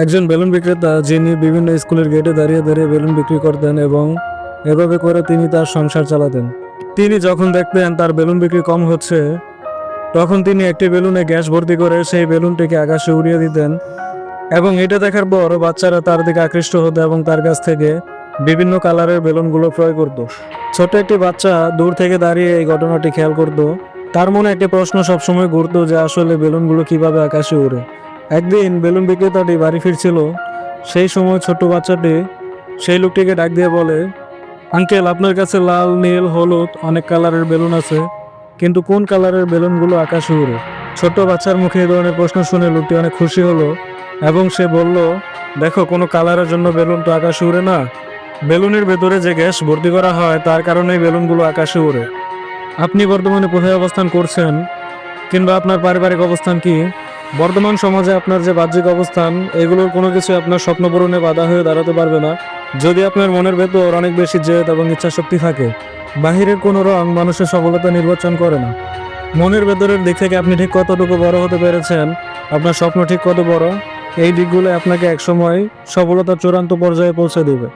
একজন বেলুন বিক্রেতা যিনি বিভিন্ন স্কুলের গেটে দাঁড়িয়ে দাঁড়িয়ে বেলুন বিক্রি করতেন এবং এভাবে করে তিনি তার সংসার চালাতেন। তিনি যখন দেখতেন তার বেলুন বিক্রি কম হচ্ছে, তখন তিনি একটি বেলুনে গ্যাস ভর্তি করে সেই বেলুনটিকে আকাশে উড়িয়ে দিতেন এবং এটা দেখার পর বাচ্চারা তার দিকে আকৃষ্ট হতো এবং তার কাছ থেকে বিভিন্ন কালারের বেলুনগুলো ক্রয় করত। ছোট একটি বাচ্চা দূর থেকে দাঁড়িয়ে এই ঘটনাটি খেয়াল করত। তার মনে একটি প্রশ্ন সবসময় ঘুরতো যে আসলে বেলুনগুলো কীভাবে আকাশে উড়ে। একদিন বেলুন বিক্রেতাটি বাড়ি ফিরছিল। সেই সময় ছোট্ট বাচ্চাটি সেই লোকটিকে ডাক দিয়ে বলে, আঙ্কেল, আপনার কাছে লাল, নীল, হলুদ অনেক কালারের বেলুন আছে, কিন্তু কোন কালারের বেলুনগুলো আকাশে উড়ে? ছোট্ট বাচ্চার মুখে এই ধরনের প্রশ্ন শুনে লোকটি অনেক খুশি হলো এবং সে বলল, দেখো, কোনো কালারের জন্য বেলুন তো আকাশে উড়ে না। বেলুনের ভেতরে যে গ্যাস ভর্তি করা হয়, তার কারণেই বেলুনগুলো আকাশে উড়ে। আপনি বর্তমানে কোথায় অবস্থান করছেন? কিংবা আপনার পারিবারিক অবস্থান কি? বর্তমান সমাজে আপনার যে বাহ্যিক অবস্থান, এগুলোর কোনো কিছু আপনার স্বপ্ন পূরণে বাধা হয়ে দাঁড়াতে পারবে না। যদি আপনার মনের ভেতর অনেক বেশি জেদ এবং ইচ্ছাশক্তি থাকে, বাহিরের কোনো রং মানুষের সফলতা নির্বাচন করে না। মনের ভেতরের দিক থেকে আপনি ঠিক কতটুকু বড় হতে পেরেছেন, আপনার স্বপ্ন ঠিক কত বড়, এই দিকগুলো আপনাকে একসময় সফলতার চূড়ান্ত পর্যায়ে পৌঁছে দেবে।